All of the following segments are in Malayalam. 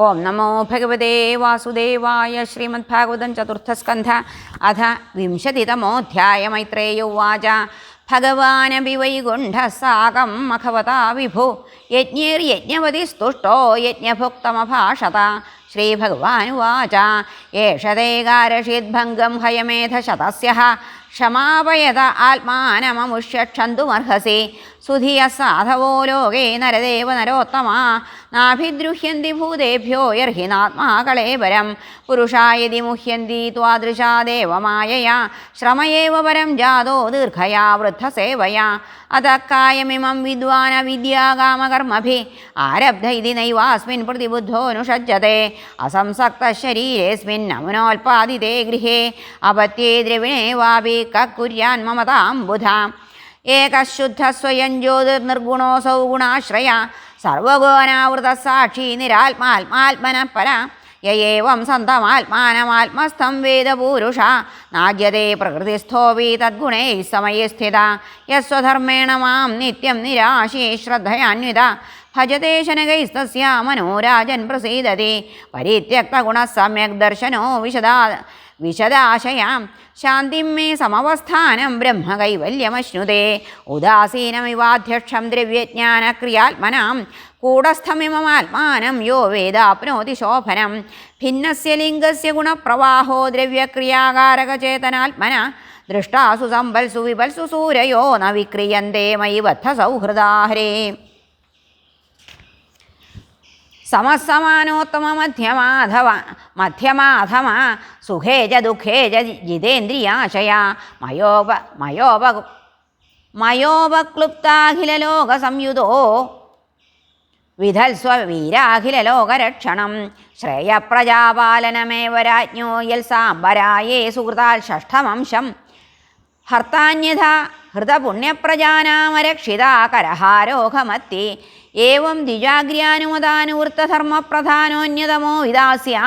ओं नमो भगवते वासुदेवाय श्रीमद्भागवत चतुर्थस्कन्ध अथ विंशतितमोध्याय मैत्रेय उवाच। भगवानपि वैकुण्ठसाकम् मखवता विभु। यज्ञैर्यज्ञपतिस्तुष्टो यज्ञभुक्तमभाषत। श्रीभगवाच एष ते कारषिद्भङ्गं हयमेधशतस्यः ക്ഷമാപയത ആത്മാനമമുഷ്യ ക്ഷന്തുമർഹസി സുധിയ സാധവോ ലോകേ നരദേവ നരോത്തമാ. നാഭിദ്രുഹ്യന്തി ഭൂതേഭ്യോ യർഹിനാത്മാ കളേബരം പുരുഷായതി മുഹ്യന്തി ത്വാദൃശാ ദേവമായയാ. ശ്രമയേവ പരം ജാതോ ദീർഘയാ വൃദ്ധസേവയാ. അതക്കായമിമം വിദ്വാന വിദ്യാകാമകർമ്മഭി. ആരബ്ധ ഇതി നൈവാസ്മിൻ പ്രതിബുദ്ധോനുഷജ്ജത്തെ അസംസക്തശരീരേസ്മിൻ അമുനോൽപാദിതേ ഗൃഹേ. അപത്യേ ദ്രവിണേ വാപി കക്കുര്യാൻ മമതാം ബുധാം. ഏകശുദ്ധസ്വയം ജ്യോതിർനിർഗുണോസൗ ഗുണാശ്രയ. സർവഗുണാവൃത സാക്ഷി നിരാത്മാത്മാത്മന പര യേവം സന്തമാത്മാനമാത്മസ്ഥം വേദപൂരുഷ. നാജ്യതേ പ്രകൃതിസ്ഥോപി തദ്ഗുണൈ സമയസ്ഥിത യസ്വധർമ്മേണ മാം നിത്യം നിരാശേ ശ്രദ്ധയാന്വിത. ഭജത്തെ ശനകൈസ്തസ്യ മനോരാജൻ പ്രസീദതി പരിത്യക്തഗുണ സമ്യക് ദർശനോ വിശദാ വിശദാശയാം. ശാന്തിം മേ സമവസ്ഥാനം ബ്രഹ്മകൈവല്യമശ്നുതേ. ഉദാസീനമിവാധ്യക്ഷം ദ്രവ്യജ്ഞാനക്രിയാത്മനാം. കൂടസ്ഥമിമമാത്മാനം യോ വേദാപ്നോതി ശോഭനം. ഭിന്നസ്യ ലിംഗസ്യ ഗുണപ്രവാഹോ ദ്രവ്യക്രിയാകാരകചേതനാത്മന. ദൃഷ്ടാസു സമ്പൽസു വിപൽസു സൂരയോ ന വിക്രിയന്തേ മയി ബദ്ധ സൗഹൃദാഹരേ. സമസമാനോത്തമ മധ്യമാധവ മധ്യമാധമ സുഖേ ച ദുഃഖേ ച ജിതേന്ദ്രിയാശയ മയോപ മയോപ മയോപക്ലുപ്താഖിലലോക സംയുതോ വിധൽസ്വ വീരാഖിലലോകരക്ഷണം ശ്രേയപ്രജാപാലനമേവ രാജ്ഞോ യൽ സാംബരായേ സുഹൃതാൽ ഷഷ്ഠമംശം ഹർത്താന്യഥ ഹൃതപുണ്യപ്രജാനാമരക്ഷിതാ കരഹാരോഹമത്തി ഏവം ദ്വിജാഗ്രിയാനുമതാനുവൃത്തധർമ്മപ്രധാനോന്യതമോ വിദാസ്യ.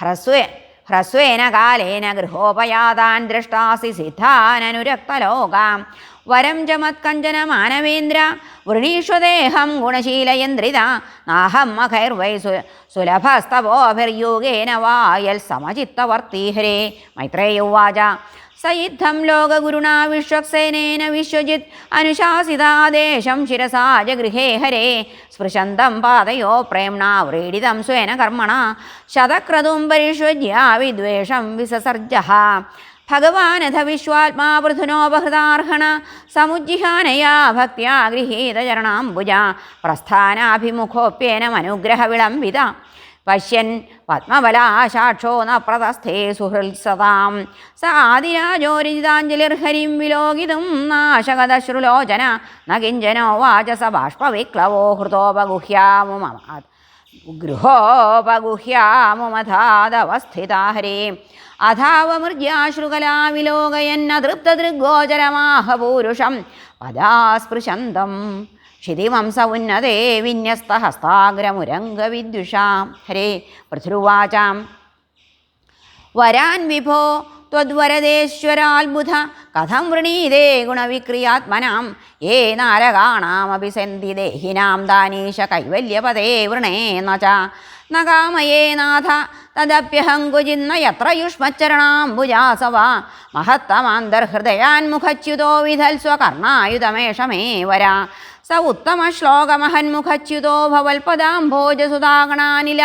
ഹ്രസ്വേ ഹ്രസ്വേന കാലേന ഗൃഹോപയാതാൻ ദൃഷ്ടാസി സിദ്ധാനനുരക്തലോകാം. വരം ചമത്കഞ്ചന മത്കഞ്ചന മാനവേന്ദ്ര വൃണീഷ്വദേഹം ഗുണശീലയന്ത്രിത നാഹം മഖൈർവൈ സു സുലഭസ്തവോഭിർയോഗേന വായൽ സമചിത്തവർത്തീഹരേ. മൈത്രേയുവാച സയിദ്ധം ലോകഗുരുണാ വിശ്വക്സേനേന വിശ്വജിത് അനുശാസിതാദേശം ശിരസാജ ഗൃഹേ ഹരേ. സ്പൃശന്തം പാതയോ പ്രേംണ വ്രീഡിതം സ്വേന കർമ്മണ. ശതക്രതും പരിഷ്വജ്യ വിദ്വേഷം വിസസർജ. ഭഗവാനഥ വിശ്വാത്മാ പൃഥുനോപഹൃതാർഹണ സമുജ്ജിഹാനയാ ഭക്ത്യാ ഗൃഹീതചരണാംബുജ പ്രസ്ഥാനാഭിമുഖോപ്യേന അനുഗ്രഹ വിളംബിത. പശ്യൻ പത്മബലാശാക്ഷോ ന സുഹൃത്സതാം സ ആദിരാജോരിജിതാഞ്ജലിർഹരിം വിലോകിതും നാശകതശ്രുലോചന ന വാചസ ബാഷ്പവിക്ലവോ ഹൃതോപഗുഹ്യാമുമ ഹരീം അഥാവമൃജ്യാശ്രുകലാ അഥാവമൃഗ്യാശ്രുകലാവിലോകയന്നതൃപ്തദൃഗ്ഗോചരമാഹ പൂരുഷം പദാസ്പൃശന്തം ക്ഷിതിമംസ ഉന്നതേ വിന്യസ്തഹസ്താഗ്രമുരംഗവിദ്വിഷാം ഹരേ പൃഥുരുവാചാം വരാൻ വിഭോ ത്വദ്വരദേശ്വരാത്ബുധ കഥം വൃണീതേ ഗുണവിക്രിയാത്മനാം. ഏ നാരകാണാമപി സന്തി ദേഹിനാം ദാനീശ കൈവല്യപദേ വൃണേന ച ന കാമയേ നാഥ തദപ്യഹം കുചിന്ന യത്ര യുഷ്മച്ചരണാംബുജാസവ മഹത്തമാന്തർഹൃദയാൻമുഖച്യുതോ വിധൽ സ്വകർണായുധമേഷമേ വര. സ ഉത്തമശ്ലോകമഹന്മുഖച്യുതോ ഭവൽപദാംഭോജസുതാഗണാനില.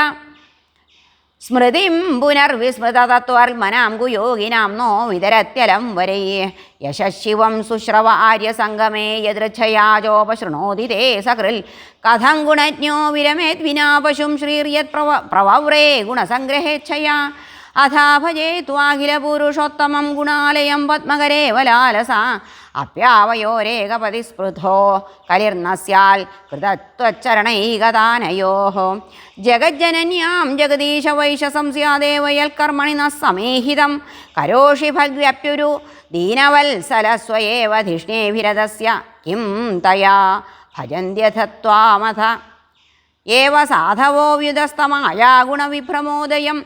സ്മൃതിം പുനർവിസ്മൃതതത്വർമനാം കുയോഗിനാം നോ വിതരത്യലം വരേ. യശശിവം സുശ്രവ ആര്യസംഗമേ യദൃച്ഛയാചോപശൃണോതി തേ സകൃൽ. കഥം ഗുണജ്ഞോ വിരമേദ്വിനാ പശും ശ്രീർയത് പ്രവ പ്രവവ്രേ ഗുണസംഗ്രഹേച്ഛയാ. അഥാ ഭജേ ത്വാഖിലപുരുഷോത്തമം ഗുണാലയം പത്മകരേ വലാലസ. അപ്യാവയോരേകപതി സ്പൃധോ കലിർന്നസ്യാൽ കൃതത്വച്ചരണൈകതാനയോ. ജഗജ്ജനന്യാം ജഗദീശ വൈശസം സ്യാദേവയൽക്കർമ്മണി ന സമേഹിതം. കരോഷി ഭഗ്വ്യപ്യുരു ദീനവത്സലസ്വയേവ ധിഷ്ണേഭിരതസ്യ കിം തയാ ഭജന്ത്യഥത്വാമഥ ഏവ സാധവോ വ്യുതസ്തമായ ഗുണവിഭ്രമോദയം.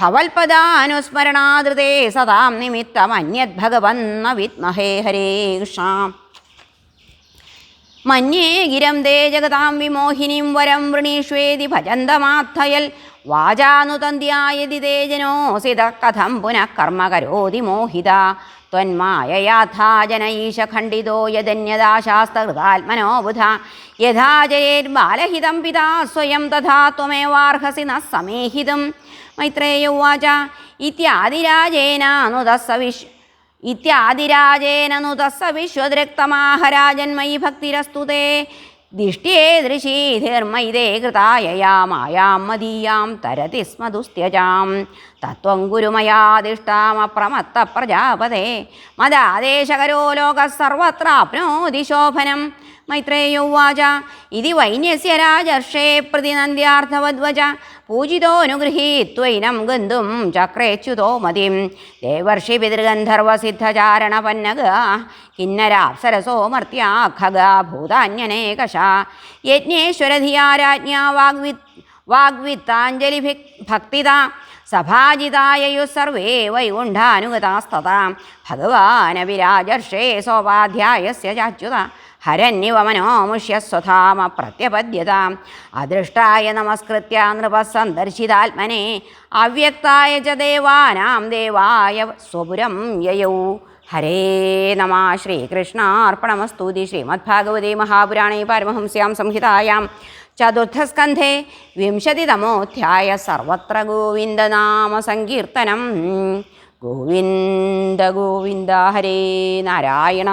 ഭവൽപദാനുസ്മരണാദൃതേ സദാം നിമിത്തമന്യത് ഭഗവന്ന വിദ്മഹേ ഹരേ കൃഷ്ണ. മന്യേ ഗിരം ദേ ജഗതാം വിമോഹിനിം വരം വൃണീഷ്വേതി ഭജന്തമാർത്ഥയൽ വാചാനുതന്ധ്യായതി തേജനോസിത കഥം പുനഃ കർമ്മ കരോതി മോഹിത. ഖണ്ഡിതോ യദന്യദാശാസ്തകൃതാത്മനോ ബുധ യഥാ ജയേർബാലഹിതം പിതാ സ്വയം തഥാ ത്വമേവാർഹസി ന സമേഹിതം. മൈത്രേയ ഉവാച. ഇത്യാദിരാജേനാനുതസ്സ വിശ് ഇത്യാദിരാജേന നുതസ്സ വിശ്വദൃക്തമാഹരാജന്മയി ഭക്തിരസ്തു തേ ദിഷ്ട്യേദൃശീധിർമയിതേ കൃതായയാ മായാം മദീയാം തരതി സ്മ ദുസ്ത്യജാം തത്വം ഗുരുമയാദിഷ്ടാമപ്രമത്ത പ്രജാപതേ മദാദേശകരോ ലോക സർവത്രാപ്നോതി ശോഭനം മൈത്രേയോവാച. ഇതി വൈന്യസ്യ രാജർഷേ പ്രതിനന്ദ്യാർത്ഥവദ്വച. പൂജിതോനുഗൃഹീത്വൈനം ഗന്ധും ചക്രേച്യുതോ മതിം. ദേവർഷി പിതൃഗന്ധർവസിദ്ധചാരണപന്നഗ. കിന്നരാപ്സരസോ മർത്യാ ഖഗ ഭൂതാന്യനേകശ. യജ്ഞേശ്വരധിയാ രാജ്ഞാ വാഗ്വി വാഗ്വിത്താഞ്ജലി ഭക്തിത. സഭാജിതായയു സർവേ വൈകുണ്ഠാനുഗതാസ്തത. ഭഗവാനവിരാജർഷേ സോപാധ്യായസ്യ ചാച്യുത. ഹരന്യവ മനോമുഷ്യ സ്വധാമ അദൃഷ്ടായ നമസ്കൃത്യ നൃപസന്ദർശിതാത്മനെ അവ്യക്തായ ച ദേവാനാം ദേവായ സ്വപുരം യയൗ ഹരേ നമ ശ്രീകൃഷ്ണാർപ്പണമസ്തുതി ശ്രീമദ്ഭാഗവതേ മഹാപുരാണേ പരമഹംസ്യാം സംഹിതായാം ചതുർത്ഥസ്കന്ധേ വിംശതിതമോധ്യായ സർവത്ര ഗോവിന്ദനാമ സങ്കീർത്തനം ഗോവിന്ദ ഗോവിന്ദ ഹരേ നാരായണ